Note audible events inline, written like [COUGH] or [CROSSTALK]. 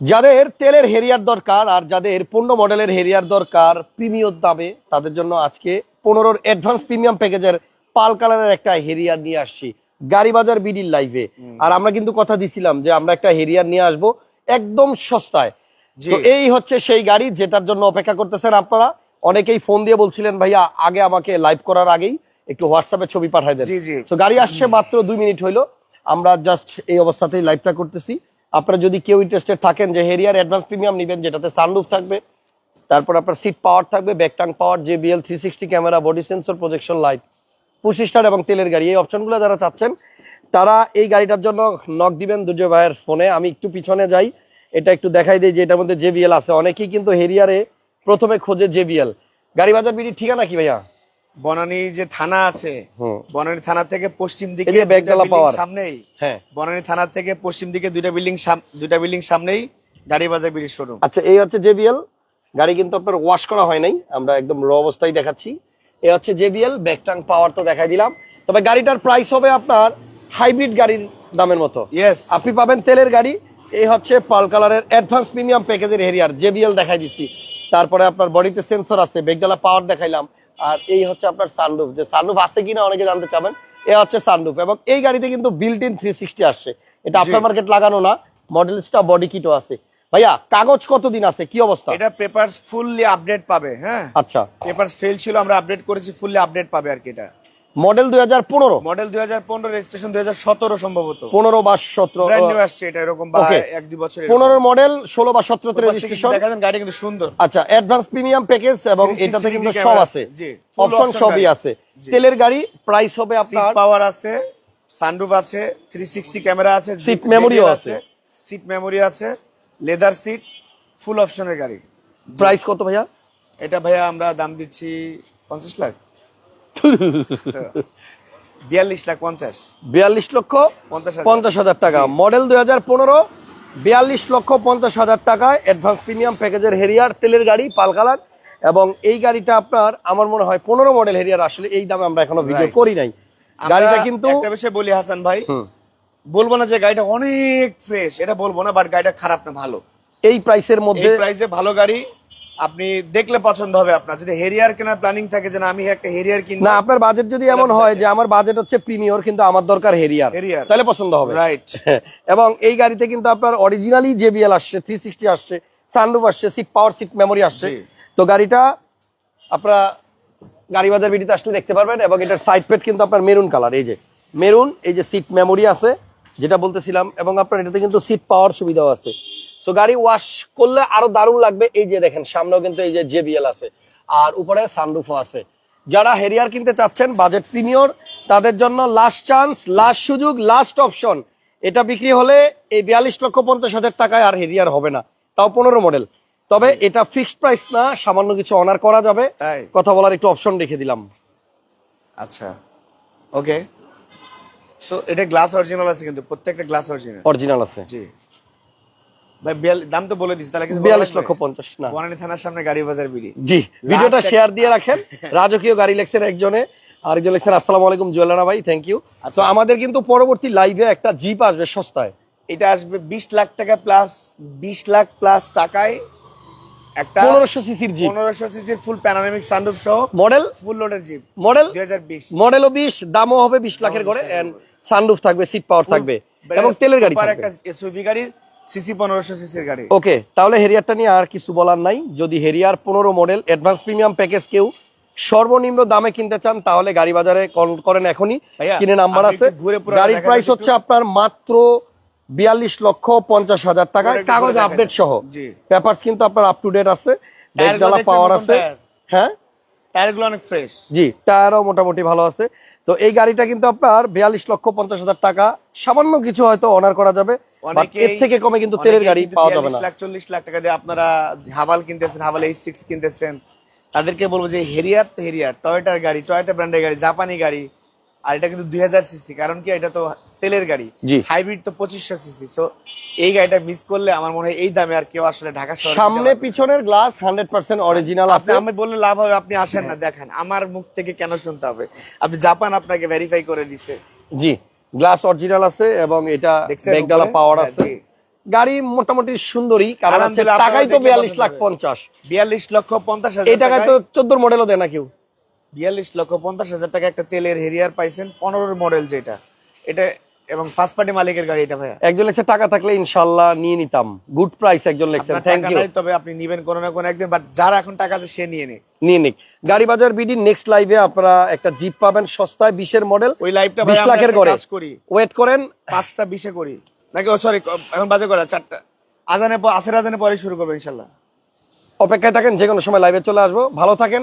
যাদের তেলের হেরিয়ার দরকার আর যাদের পূর্ণ মডেলের হেরিয়ার দরকার প্রিমিয়র দামে তাদের জন্য আজকে পনেরোর অ্যাডভান্স প্রিমিয়াম প্যাকেজের পাল কালারের একটা হেরিয়ার নিয়ে আসছি। গাড়ি বাজার বিডির লাইভে আর আমরা কিন্তু কথা দিছিলাম যে আমরা একটা হেরিয়ার নিয়ে আসব একদম সস্তায়। তো এই হচ্ছে সেই গাড়ি যেটার জন্য অপেক্ষা করতেছেন আপনারা। অনেকেই ফোন দিয়ে বলছিলেন ভাইয়া আগে আমাকে লাইভ করার আগেই একটু হোয়াটসঅ্যাপে ছবি পাঠাই দেন। তো গাড়ি আসছে মাত্র দুই মিনিট হইল। আমরা জাস্ট এই অবস্থাতেই লাইভটা করতেছি। আপনারা যদি কেউ ইন্টারেস্টেড থাকেন যে হেরিয়ার অ্যাডভান্স প্রিমিয়াম নেবেন, যেটাতে সানরুফ থাকবে, তারপর আপনার সিট পাওয়ার থাকবে ব্যাকটাং power JBL three sixty camera body sensor projection light star এবং তেলের গাড়ি। এই অপশনগুলো যারা চাচ্ছেন, তারা এই গাড়িটার জন্য নক দিবেন দুর্জয় ভাইয়ের ফোনে আমি একটু পিছনে যাই, এটা একটু দেখাই দিই যে এটার মধ্যে জেবিএল আছে। অনেকেই কিন্তু হেরিয়ারে প্রথমে খোঁজে জেবিএল গাড়ি বাজার বিড়ি ঠিকানা কি ভাইয়া? বনানী যে থানা আছে বনানী থানা থেকে পশ্চিম দিকে। সামনেই। হ্যাঁ। বনানী থানা থেকে পশ্চিম দিকে দুইটা বিল্ডিং দুইটা বিল্ডিং সামনেই গাড়ি বাজার বিড়ি শোরুম আচ্ছা এই হচ্ছে জেবিএল গাড়ি কিন্তু আপনার ওয়াশ করা হয় নাই আমরা একদম র অবস্থায় দেখাচ্ছি। এই হচ্ছে জেবিএল ব্যাকটাং পাওয়ার তো দেখাই দিলাম। তবে গাড়িটার প্রাইস হবে আপনার হাইব্রিড গাড়ির দামের মতো। ইয়েস আপনি পাবেন তেলের গাড়ি এই হচ্ছে পাল কালারের অ্যাডভান্স প্রিমিয়াম প্যাকেজের হেরিয়ার জেবিএল দেখাই দিচ্ছি। তারপরে আপনার বডিতে সেন্সর আছে বেগডালা পাওয়ার দেখাইলাম। আর এই হচ্ছে আপনার সানরুফ যে সানরুফ আছে কিনা অনেকে জানতে চাবেন এ হচ্ছে সানরুফ এবং এই গাড়িতে কিন্তু বিল্ট ইন থ্রি সিক্সটি আসছে। এটা আপনার আফটার মার্কেট লাগানো না মডেলসটা বডি কিটও আছে। ভাইয়া কাগজ কতদিন আছে? কি অবস্থা? এটা পেপারস ফুললি আপডেট পাবে হ্যাঁ। আচ্ছা। পেপারস ফেল ছিল আমরা আপডেট করেছি ফুললি আপডেট পাবে আর কি এটা। মডেল দুই হাজার পনেরো। মডেল দুই হাজার পনেরো রেজিস্ট্রেশন দুই হাজার সতেরো সম্ভবত। পনেরো বা সতেরো আসছে এটা এরকম এক দুই বছর পনেরো মডেল ষোলো বা সতেরোতে রেজিস্ট্রেশন গাড়ি কিন্তু সুন্দর। আচ্ছা অ্যাডভান্স প্রিমিয়াম প্যাকেজ এবং 360 এটাতে কিন্তু সব আছে। অপশন সবই আছে। তেলের গাড়ি প্রাইস হবে আপনার পাওয়ার আছে সানরুফ আছে থ্রি সিক্সটি ক্যামেরা আছে সিট memory ও আছে। সিট মেমোরি আছে লেদার সিট ফুল অপশনের গাড়ি। প্রাইস কত ভাইয়া? এটা ভাইয়া আমরা দাম দিচ্ছি পঞ্চাশ লাখ। বিয়াল্লিশ লাখ পঞ্চাশ। বিয়াল্লিশ লক্ষ পঞ্চাশ হাজার। টাকা। মডেল দুই হাজার পনেরো বিয়াল্লিশ লক্ষ পঞ্চাশ হাজার টাকায় অ্যাডভান্স প্রিমিয়াম প্যাকেজের হেরিয়ার তেলের গাড়ি পাল কালার। এবং এই গাড়িটা আপনার আমার মনে হয় পনেরো মডেল হেরিয়ার আসলে এই দামে আমরা এখনও ভিডিও করি নাই। গাড়িটা কিন্তু একটা বিষয় বলি হাসান ভাই। বলব না যে গাড়িটা অনেক ফ্রেশ এটা বলব না বাট গাড়িটা খারাপ না ভালো। এই প্রাইসের মধ্যে প্রাইসে ভালো গাড়ি আপনি দেখলে পছন্দ হবে আপনার। যদি হেরিয়ার কেনার প্ল্যানিং থাকে যে না আমি একটা হেরিয়ার কিনবো। না আপনার বাজেট যদি এমন হয় যে আমার বাজেট হচ্ছে প্রিমিয়র কিন্তু আমার দরকার হেরিয়ার হেরিয়ার তাহলে পছন্দ হবে। রাইট [LAUGHS] এবং এই গাড়িতে কিন্তু আপনার অরিজিনালি জেবিএল আসছে থ্রি সিক্সটি আসছে সানরুফ আসছে সিট পাওয়ার সিট মেমোরি আসছে। তো গাড়িটা আপনারা গাড়ি বাজার বিডিতে আসলে দেখতে পারবেন এবং এটার সাইড প্লেট কিন্তু আপনার মেরুন কালার এই যে। মেরুন এই যে সিট মেমোরি আছে যেটা বলতেছিলাম এবং আপনার এটাতে কিন্তু সিট পাওয়ার সুবিধাও আছে। সো গাড়ি ওয়াশ করলে আরও দারুণ লাগবে। এই যে দেখেন সামনেও কিন্তু এই যে জেবিএল আছে। আর উপরে সানরুফও আছে। যারা হেরিয়ার কিনতে চাচ্ছেন বাজেট প্রিমিয়র তাদের জন্য লাস্ট চান্স লাস্ট সুযোগ লাস্ট অপশন এটা বিক্রি হলে এই বিয়াল্লিশ লক্ষ পঞ্চাশ হাজার টাকায় আর হেরিয়ার হবে না। তাও পনেরো মডেল তবে এটা ফিক্সড প্রাইস না সামান্য কিছু অনার করা যাবে। কথা বলার একটু অপশন রেখে দিলাম। আচ্ছা। ওকে সো এটা গ্লাস অরিজিনাল আছে কিন্তু প্রত্যেকটা গ্লাস অরিজিনাল অরিজিনাল আছে। জি। দাম তো বলে দিচ্ছি তাহলে কিছু? লক্ষ না। বনানী থানার সামনে গাড়ি বাজার বিড়ি। জি ভিডিওটা শেয়ার দিয়ে রাখেন। রাজকীয় গাড়ি লেখছেন একজনে। আরেকজন লেখছেন আসসালামু আলাইকুম জুয়েলানা ভাই থ্যাংক ইউ তো। আমাদের কিন্তু পরবর্তী লাইভে একটা জিপ আসবে সস্তায়। এটা আসবে বিশ লাখ টাকা প্লাস বিশ লাখ প্লাস টাকায় একটা পনেরোশো সিসির জিপ পনেরোশো সিসির ফুল প্যানামিক সানরুফ সহ মডেল ফুল লোডের জিপ মডেল দুই হাজার বিশ। মডেলও বিশ দামও হবে বিশ লাখের করে বিশ এন্ড সানরুফ থাকবে সিট পাওয়ার থাকবে। এবং তেলের গাড়ি থাকবে। একটা এসইভি গাড়ি। সিসি পনেরোশো সিসির গাড়ি। ওকে তাহলে হেরিয়ারটা নিয়ে আর কিছু বলার নাই। যদি হেরিয়ার পনেরো মডেল অ্যাডভান্স প্রিমিয়াম প্যাকেজ কেউ সর্বনিম্ন দামে কিনতে চান তাহলে গাড়ি বাজারে কল করেন এখনই। কিনে নাম্বার আছে। গাড়ির প্রাইস হচ্ছে আপনার মাত্র বিয়াল্লিশ লক্ষ পঞ্চাশ হাজার টাকায় কাগজ আপডেট সহ। পেপারস কিন্তু আপনার আপ টু ডেট আছে। ডেকডালা পাওয়ার আছে। হ্যাঁ? টায়ারগুলো অনেক ফ্রেশ জি টায়ারও মোটামুটি ভালো আছে। তো এই গাড়িটা কিন্তু আপনার বিয়াল্লিশ লক্ষ পঞ্চাশ হাজার টাকা। সামান্য কিছু হয়তো অনার করা যাবে এর থেকে কমে কিন্তু তেলের গাড়ি পাওয়া যাবে না। লাখ চল্লিশ লাখ টাকা দিয়ে আপনারা হাবাল কিনতেছেন হাবাল এই সিক্স কিনতেছেন। তাদেরকে বলব যে হেরিয়ার তো হেরিয়ার টয়টার গাড়ি টয়টা ব্র্যান্ডের গাড়ি জাপানি গাড়ি আর এটা কিন্তু দুই হাজার সিসি কারণ কি এটা তো তেলের গাড়ি। হাইব্রিড তো পঁচিশশো সিসি সো এই গাড়িটা মিস করলে আমার মনে হয় এই দামে আর কেউ আসলে ঢাকা শহরে সামনে পিছনের গ্লাস হান্ড্রেড পার্সেন্ট অরিজিনাল আছে। আমি বললে লাভ হবে আপনি আসেন না দেখেন আমার মুখ থেকে কেন শুনতে হবে? আপনি জাপান আপনাকে ভেরিফাই করে দিছে। জি গ্লাস অরিজিনাল আছে এবং এটা ব্যাগডালা পাওয়ার হ্যাঁ, আছে। গাড়ি মোটামুটি সুন্দরী কারণ টাকাই তো বিয়াল্লিশ লাখ। পঞ্চাশ। বিয়াল্লিশ লক্ষ পঞ্চাশ এই টাকায় তো চোদ্দোর মডেলও দেয় না কেউ। বিয়াল্লিশ লক্ষ পঞ্চাশ হাজার টাকা একটা তেলের হেরিয়ার পাইছেন পনেরোর মডেল যেটা। এটা এবং ফার্স্ট পার্টি মালিকের গাড়ি এটা ভাইয়া। একজন লেখছে টাকা থাকলে ইনশাল্লাহ নিয়ে নিতাম। গুড প্রাইস একজন আপনার থ্যাংক ইউ তবে আপনি নিবেন কোনো না কোনো একদিন বাট যার এখন টাকা আছে সে নিয়ে নে নিয়ে নিক। গাড়ি বাজার বিডি নেক্সট লাইভে আপনারা একটা জিপ পাবেন সস্তায় বিশের মডেল ওই লাইভটা 20 ভাই লাখের করি। ওয়েট করেন। পাঁচটা বিশে করি। নাকি ও সরি এখন বাজে করা চারটা। আজানে পর আসের আজানে পরে শুরু করব ইনশাল্লাহ অপেক্ষায় থাকেন যে কোনো সময় লাইভে চলে আসব। ভালো থাকেন।